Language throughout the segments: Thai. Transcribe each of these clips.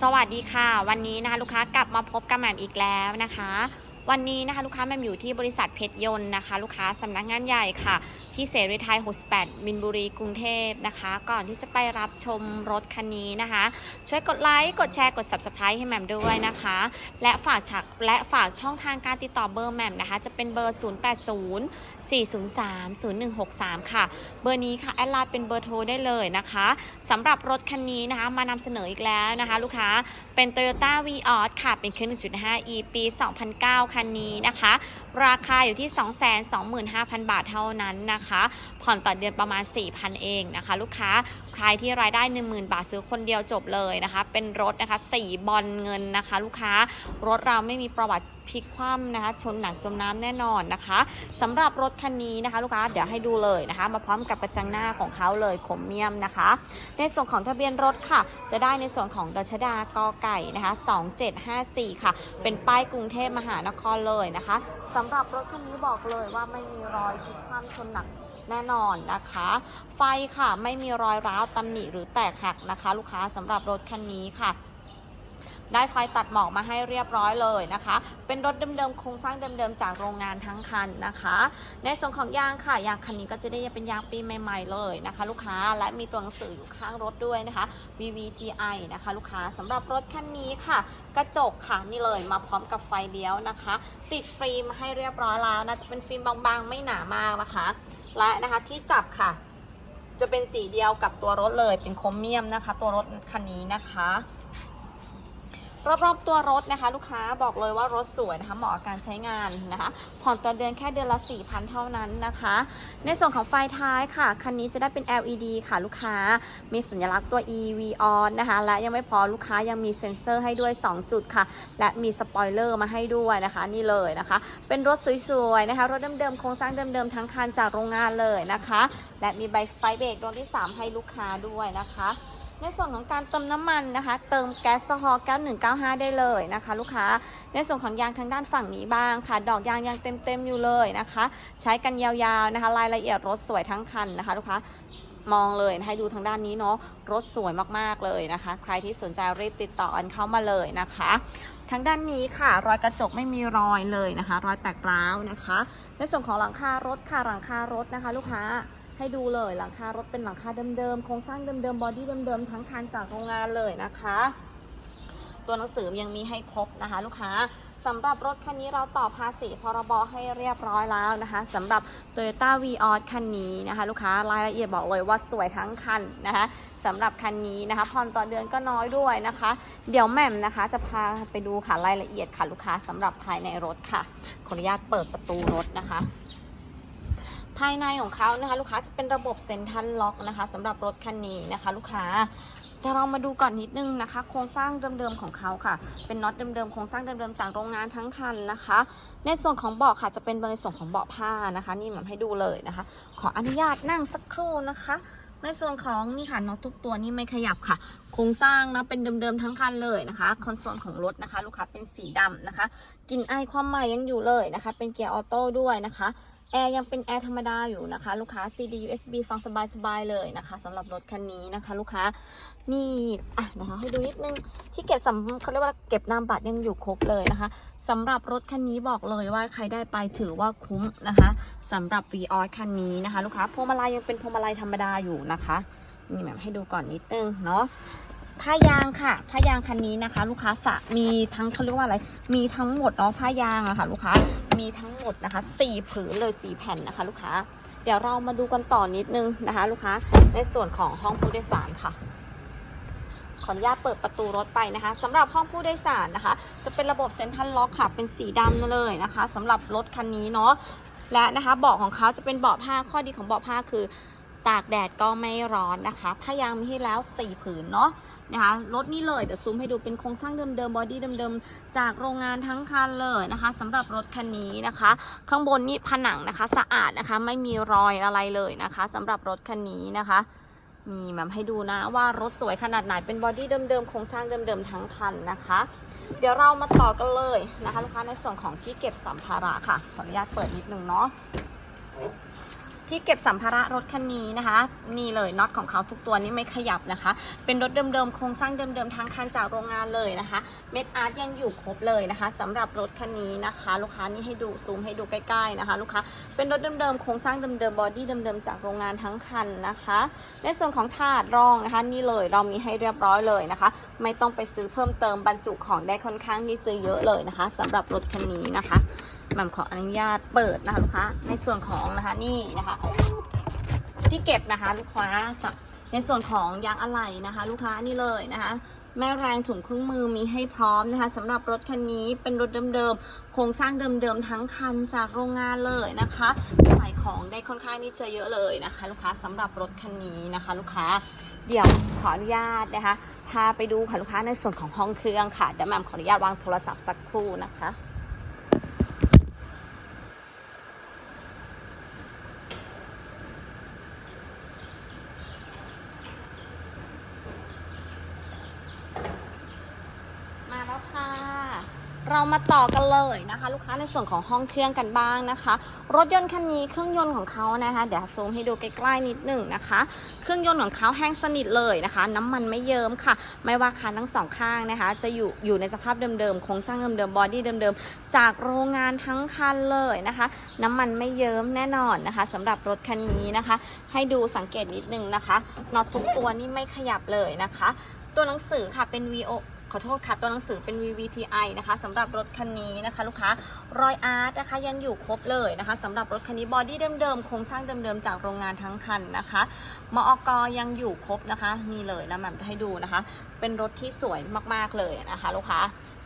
สวัสดีค่ะ วันนี้นะคะลูกค้ากลับมาพบกับแหม่มอีกแล้วนะคะ วันนี้นะคะลูกค้าแมมอยู่ที่บริษัทเพชรยนต์นะคะ ลูกค้าสำนักงานใหญ่ค่ะ ที่เสรีไทย 68 มินบุรี กรุงเทพนะคะ ก่อนที่จะไปรับชมรถคันนี้นะคะ ช่วยกดไลค์ กดแชร์ กด subscribe ให้แมมด้วยนะคะ และฝากฉักและฝากช่องทางการติดต่อเบอร์แมมนะคะ จะเป็นเบอร์ 080 403 0163 ค่ะ เบอร์นี้ค่ะแอดไลน์เป็นเบอร์โทรได้เลยนะคะสำหรับรถคันนี้นะคะ มานำเสนออีกแล้วนะคะ ลูกค้าเป็น Toyota v ีออค่ะ เป็นเครื่อง1.5 e ปี 2009คัันนี้นะคะ ราคาอยู่ที่ 225,000 บาทเท่านั้นนะคะ ผ่อนต่อเดือนประมาณ 4,000 เองนะคะ ลูกค้าใครที่รายได้ 10,000 บาทซื้อคนเดียวจบเลยนะคะ เป็นรถนะคะ4บอลเงินนะคะ ลูกค้ารถเราไม่มีประวัติพลิกคว่ำนะคะ ชนหนักจมน้ำแน่นอนนะคะสำหรับรถคันนี้นะคะ ลูกค้าเดี๋ยวให้ดูเลยนะคะ มาพร้อมกับกระจังหน้าของเขาเลยขมเมียมนะคะ ในส่วนของทะเบียนรถค่ะ จะได้ในส่วนของดชดากอไก่นะคะ 2754 ค่ะ เป็นป้ายกรุงเทพมหานครเลยนะคะสำหรับรถคันนี้บอกเลยว่าไม่มีรอยพลิกคว่ำชนหนักแน่นอนนะคะ ไฟค่ะไม่มีรอยร้าวตำหนิหรือแตกหักนะคะ ลูกค้าสำหรับรถคันนี้ค่ะ ได้ไฟตัดหมอกมาให้เรียบร้อยเลยนะคะ เป็นรถเดิมๆโครงสร้างเดิมๆจากโรงงานทั้งคันนะคะ ในส่วนของยางค่ะยางคันนี้ก็จะได้เป็นยางปีใหม่ๆเลยนะคะ ลูกค้าและมีตัวหนังสืออยู่ข้างรถด้วยนะคะ VVTi นะคะลูกค้าสำหรับรถคันนี้ค่ะ กระจกค่ะนี่เลยมาพร้อมกับไฟเลี้ยวนะคะ ติดฟิล์มให้เรียบร้อยแล้วนะจะเป็นฟิล์มบางๆ ไม่หนามากนะคะ และนะคะที่จับค่ะ จะเป็นสีเดียวกับตัวรถเลยเป็นโครเมียมนะคะ ตัวรถคันนี้นะคะ รอบๆตัวรถนะคะ ลูกค้าบอกเลยว่ารถสวยนะคะเหมาะกับการใช้งานนะคะผ่อนต่อเดือนแค่เดือนละ4,000 เท่านั้นนะคะ ในส่วนของไฟท้ายค่ะ คันนี้จะได้เป็น LED ค่ะลูกค้า มีสัญลักษณ์ตัว EV on นะคะ และยังไม่พอลูกค้ายังมีเซ็นเซอร์ให้ด้วย 2 จุดค่ะ และมีสปอยเลอร์มาให้ด้วยนะคะ นี่เลยนะคะ เป็นรถสวยๆนะคะ รถเดิมๆโครงสร้างเดิมๆทั้งคันจากโรงงานเลยนะคะ และมีใบไฟเบรกดวงที่ 3 ให้ลูกค้าด้วยนะคะ ในส่วนของการเติมน้ำมันนะคะ เติมแก๊สฮอล์9195ได้เลยนะคะ ลูกค้า ในส่วนของยางทางด้านฝั่งนี้บ้างค่ะ ดอกยางยังเต็มๆอยู่เลยนะคะ ใช้กันยาวๆนะคะ รายละเอียดรถสวยทั้งคันนะคะ ลูกค้ามองเลยนะคะดูทางด้านนี้เนาะรถสวยมากๆเลยนะคะ ใครที่สนใจรีบติดต่ออันเข้ามาเลยนะคะ ทางด้านนี้ค่ะ รอยกระจกไม่มีรอยเลยนะคะ รอยแตกร้าวนะคะ ในส่วนของหลังคารถค่ะหลังคารถนะคะ ลูกค้า ให้ดูเลยหลังคารถเป็นหลังคาเดิมๆโครงสร้างเดิมๆบอดี้เดิมๆทั้งคันจากโรงงานเลยนะคะ ตัวหนังสือยังมีให้ครบนะคะ ลูกค้าสำหรับรถคันนี้เราต่อภาษีพรบให้เรียบร้อยแล้วนะคะสำหรับ Toyota v ีออคันนี้นะคะ ลูกค้ารายละเอียดบอกเลยว่าสวยทั้งคันนะคะสำหรับคันนี้นะคะผ่อนต่อเดือนก็น้อยด้วยนะคะ เดี๋ยวแม่มนะคะจะพาไปดูค่ะรายละเอียดค่ะลูกค้าสำหรับภายในรถค่ะขออนุญาตเปิดประตูรถนะคะ ภายในของเขานะคะ ลูกค้าจะเป็นระบบเซ็นทรัลล็อกนะคะสำหรับรถคันนี้นะคะ ลูกค้าเดี๋ยวเรามาดูก่อนนิดนึงนะคะ โครงสร้างเดิมๆของเขาค่ะ เป็นน็อตเดิมๆโครงสร้างเดิมๆจากโรงงานทั้งคันนะคะ ในส่วนของเบาะค่ะจะเป็นในส่วนของเบาะผ้านะคะ นี่มันให้ดูเลยนะคะ ขออนุญาตนั่งสักครู่นะคะ ในส่วนของนี่ค่ะน็อตทุกตัวนี่ไม่ขยับค่ะ โครงสร้างนะเป็นเดิมๆทั้งคันเลยนะคะคอนโซลของรถนะคะ ลูกค้าเป็นสีดำนะคะกลินไอความใหม่ยังอยู่เลยนะคะ เป็นเกียร์ออโต้ด้วยนะคะ แอร์ยังเป็นแอร์ธรรมดาอยู่นะคะ ลูกค้า CD USB ฟังสบายๆเลยนะคะสำหรับรถคันนี้นะคะ ลูกค้านี่อะนะคะให้ดูนิดนึงที่เก็บสำเขาเรียกว่าเก็บนามบัตรยังอยู่ครบเลยนะคะสำหรับรถคันนี้บอกเลยว่าใครได้ไปถือว่าคุ้มนะคะสำหรับ v ีออคันนี้นะคะ ลูกค้าพวงมาลัยยังเป็นพวงมาลัยธรรมดาอยู่นะคะนี่แบบให้ดูก่อนนิดนึงเนาะ ผ้ายางค่ะ ผ้ายางคันนี้นะคะ ลูกค้าสะมีทั้งเขาเรียกว่าอะไร มีทั้งหมดเนาะผ้ายางอะค่ะ ลูกค้ามีทั้งหมดนะคะสี่ผืนเลยสี่แผ่นนะคะ ลูกค้า เดี๋ยวเรามาดูกันต่อนิดนึงนะคะ ลูกค้าในส่วนของห้องผู้โดยสารค่ะขออนุญาตเปิดประตูรถไปนะคะสำหรับห้องผู้โดยสารนะคะ จะเป็นระบบเซ็นทรัลล็อกค่ะ เป็นสีดำนั่นเลยนะคะสำหรับรถคันนี้เนาะและนะคะเบาะของเขาจะเป็นเบาะผ้าข้อดีของเบาะผ้าคือ ตากแดดก็ไม่ร้อนนะคะผ้ายางมีให้แล้วสี่ผืนเนาะ นะคะรถนี่เลยเดี๋ยวซูมให้ดูเป็นโครงสร้างเดิมๆบอดี้เดิมๆจากโรงงานทั้งคันเลยนะคะสำหรับรถคันนี้นะคะ ข้างบนนี่ผนังนะคะ สะอาดนะคะไม่มีรอยอะไรเลยนะคะสำหรับรถคันนี้นะคะนี่แบบให้ดูนะว่ารถสวยขนาดไหนเป็นบอดี้เดิมๆโครงสร้างเดิมๆทั้งคันนะคะ เดี๋ยวเรามาต่อกันเลยนะคะลูกค้าในส่วนของที่เก็บสัมภาระค่ะขออนุญาตเปิดนิดนึงเนาะ ที่เก็บสัมภาระรถคันนี้นะคะ นี่เลยน็อตของเขาทุกตัวนี่ไม่ขยับนะคะ เป็นรถเดิมๆโครงสร้างเดิมๆทั้งคันจากโรงงานเลยนะคะ เม็ดอาร์ตยังอยู่ครบเลยนะคะสำหรับรถคันนี้นะคะ ลูกค้านี่ให้ดูซูมให้ดูใกล้ๆนะคะ ลูกค้าเป็นรถเดิมๆโครงสร้างเดิมๆบอดี้เดิมๆจากโรงงานทั้งคันนะคะ ในส่วนของถาดรองนะคะ นี่เลยเรามีให้เรียบร้อยเลยนะคะ ไม่ต้องไปซื้อเพิ่มเติมบรรจุของได้ค่อนข้างที่จะเยอะเลยนะคะสำหรับรถคันนี้นะคะ หม่มขออนุญาตเปิดนะคะลูกค้าในส่วนของนะคะนี่นะคะ ที่เก็บนะคะลูกค้าในส่วนของยางอะไหล่นะคะ ลูกค้านี่เลยนะคะแม่แรงถุงเครื่องมือมีให้พร้อมนะคะสำหรับรถคันนี้เป็นรถเดิมๆโครงสร้างเดิมๆทั้งคันจากโรงงานเลยนะคะใส่ของได้ค่อนข้างที่จะเยอะเลยนะคะ ลูกค้าสำหรับรถคันนี้นะคะ ลูกค้าเดี๋ยวขออนุญาตนะคะพาไปดูค่ะลูกค้าในส่วนของห้องเครื่องค่ะเดี๋ยวแหม่มขออนุญาตวางโทรศัพท์สักครู่นะคะ มาแล้วค่ะ เรามาต่อกันเลยนะคะ ลูกค้าในส่วนของห้องเครื่องกันบ้างนะคะ รถยนต์คันนี้เครื่องยนต์ของเขานะคะ เดี๋ยวซูมให้ดูใกล้ๆนิดหนึ่งนะคะ เครื่องยนต์ของเขาแห้งสนิทเลยนะคะ น้ำมันไม่เยิ้มค่ะ ไม่ว่าคันทั้งสองข้างนะคะ จะอยู่อยู่ในสภาพเดิมๆโครงสร้างเดิมๆบอดี้เดิมๆจากโรงงานทั้งคันเลยนะคะ น้ำมันไม่เยิ้มแน่นอนนะคะสำหรับรถคันนี้นะคะ ให้ดูสังเกตนิดนึงนะคะน็อตทุกตัวนี่ไม่ขยับเลยนะคะ ตัวหนังสือค่ะเป็น VO ขอโทษค่ะ ตัวหนังสือเป็น VVTI นะคะสำหรับรถคันนี้นะคะ ลูกค้ารอยอาร์ตนะคะยังอยู่ครบเลยนะคะสำหรับรถคันนี้บอดี้เดิมๆโครงสร้างเดิมๆจากโรงงานทั้งคันนะคะมอกยังอยู่ครบนะคะนี่เลยนะแหม่มให้ดูนะคะ เป็นรถที่สวยมากๆเลยนะคะ ลูกค้า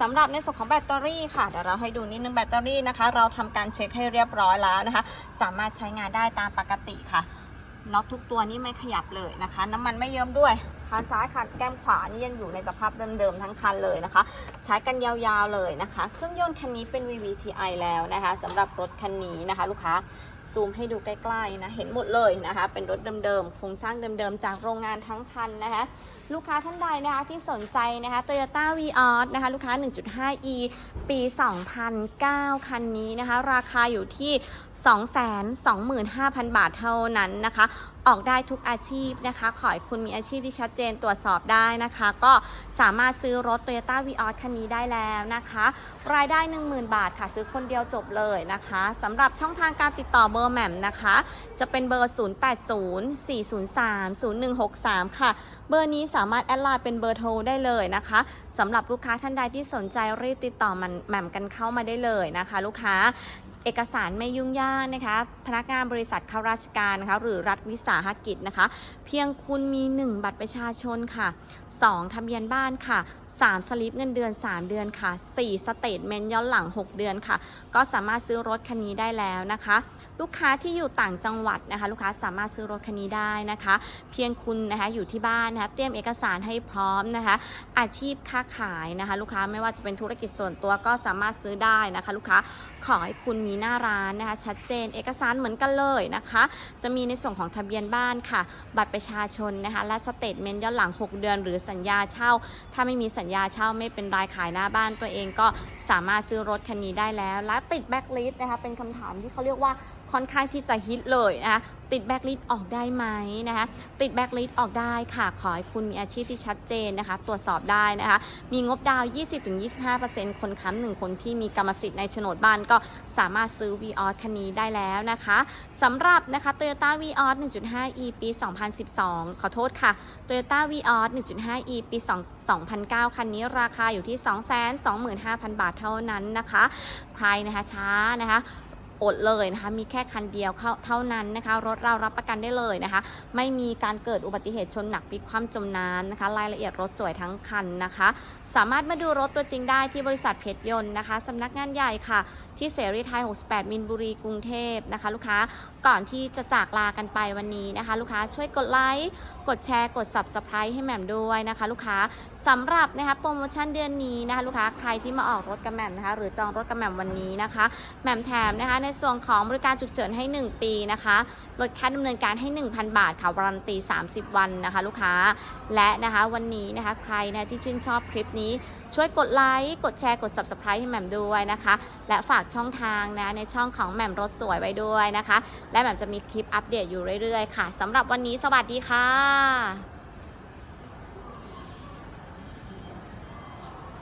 สำหรับในส่วนของแบตเตอรี่ค่ะเดี๋ยวเราให้ดูนิดนึงแบตเตอรี่นะคะ เราทำการเช็คให้เรียบร้อยแล้วนะคะ สามารถใช้งานได้ตามปกติค่ะน็อตทุกตัวนี่ไม่ขยับเลยนะคะ น้ำมันไม่เยิ้มด้วย คันซ้ายคันแก้มขวานี่ยังอยู่ในสภาพเดิมๆทั้งคันเลยนะคะ ใช้กันยาวๆเลยนะคะ เครื่องยนต์คันนี้เป็น VVTi แล้วนะคะสำหรับรถคันนี้นะคะ ลูกค้าซูมให้ดูใกล้ๆนะเห็นหมดเลยนะคะ เป็นรถเดิมๆโครงสร้างเดิมๆจากโรงงานทั้งคันนะคะ ลูกค้าท่านใดนะคะที่สนใจนะคะ Toyota v ีออนะคะลูกค้า 1.5e ปี 2009 คันนี้นะคะ ราคาอยู่ที่ 225,000 บาทเท่านั้นนะคะ ออกได้ทุกอาชีพนะคะ ขอให้คุณมีอาชีพที่ชัดเจนตรวจสอบได้นะคะ ก็สามารถซื้อรถ Toyota v ีออคันนี้ได้แล้วนะคะ รายได้ 10,000 บาทค่ะ ซื้อคนเดียวจบเลยนะคะสำหรับช่องทางการติดต่อเบอร์แหม่มนะคะ จะเป็นเบอร์ 0804030163 ค่ะ เบอร์นี้สามารถแอดไลน์เป็นเบอร์โทรได้เลยนะคะสำหรับลูกค้าท่านใดที่สนใจรีบติดต่อมันแหม่มกันเข้ามาได้เลยนะคะ ลูกค้า เอกสารไม่ยุ่งยากนะคะพนักงานบริษัทข้าราชการนะคะหรือรัฐวิสาหกิจนะคะ เพียงคุณมี 1 บัตรประชาชนค่ะ 2 ทะเบียนบ้านค่ะ 3 สลิปเงินเดือน 3 เดือนค่ะ 4 สเตทเมนต์ย้อนหลัง 6 เดือนค่ะ ก็สามารถซื้อรถคันนี้ได้แล้วนะคะ ลูกค้าที่อยู่ต่างจังหวัดนะคะ ลูกค้าสามารถซื้อรถคันนี้ได้นะคะ เพียงคุณนะคะอยู่ที่บ้านนะคะเตรียมเอกสารให้พร้อมนะคะ อาชีพค้าขายนะคะ ลูกค้าไม่ว่าจะเป็นธุรกิจส่วนตัวก็สามารถซื้อได้นะคะ ลูกค้าขอให้คุณมีหน้าร้านนะคะ ชัดเจนเอกสารเหมือนกันเลยนะคะ จะมีในส่วนของทะเบียนบ้านค่ะ บัตรประชาชนนะคะและสเตทเมนต์ย้อนหลัง 6 เดือน หรือสัญญาเช่า ถ้าไม่มีสัญญาเช่าไม่เป็นรายขายหน้าบ้านตัวเองก็สามารถซื้อรถคันนี้ได้แล้ว และติดแบ็กลิสต์นะคะเป็นคำถามที่เขาเรียกว่า ค่อนข้างที่จะฮิตเลยนะคะติดแบ็กลิสต์ออกได้ไหมนะคะติดแบ็กลิสต์ออกได้ค่ะขอให้คุณมีอาชีพที่ชัดเจนนะคะ ตรวจสอบได้นะคะ มีงบดาว 20-25%คนค้ำหนึ่งคนที่มีกรรมสิทธิ์ในโฉนดบ้านก็สามารถซื้อ v ีออคันนี้ได้แล้วนะคะสำหรับนะคะ Toyota v ีออส 1.5e ปี 2012 ขอโทษค่ะ Toyota v ีออส 1.5e ปี2009 คันนี้ราคาอยู่ที่ 225,000 บาทเท่านั้นนะคะ ใครนะคะช้านะคะ อดเลยนะคะมีแค่คันเดียวเท่านั้นนะคะ รถเรารับประกันได้เลยนะคะ ไม่มีการเกิดอุบัติเหตุชนหนักพลิกคว่ำจมน้ำนะคะรายละเอียดรถสวยทั้งคันนะคะ สามารถมาดูรถตัวจริงได้ที่บริษัทเพชรยนต์นะคะสำนักงานใหญ่ค่ะ ที่เสรีไทย 68 มินบุรีกรุงเทพนะคะ ลูกค้า ก่อนที่จะจากลากันไปวันนี้นะคะ ลูกค้าช่วยกดไลค์กดแชร์กด Subscribe ให้แหม่มด้วยนะคะ ลูกค้าสำหรับนะคะโปรโมชั่นเดือนนี้นะคะ ลูกค้าใครที่มาออกรถกับแหม่มนะคะ หรือจองรถกับแหม่มวันนี้นะคะแหม่มแถมนะคะ ในส่วนของบริการฉุกเฉินให้ 1 ปีนะคะลดค่าดำเนินการให้ 1,000 บาทค่ะวารันตี 30 วันนะคะ ลูกค้าและนะคะวันนี้นะคะใครนะที่ชื่นชอบคลิปนี้ช่วยกดไลค์กดแชร์กด Subscribe ให้แหม่มด้วยนะคะ และฝากช่องทางนะในช่องของแหม่มรถสวยไว้ด้วยนะคะ และแหม่มจะมีคลิปอัปเดตอยู่เรื่อยๆ ค่ะสำหรับวันนี้สวัสดีค่ะ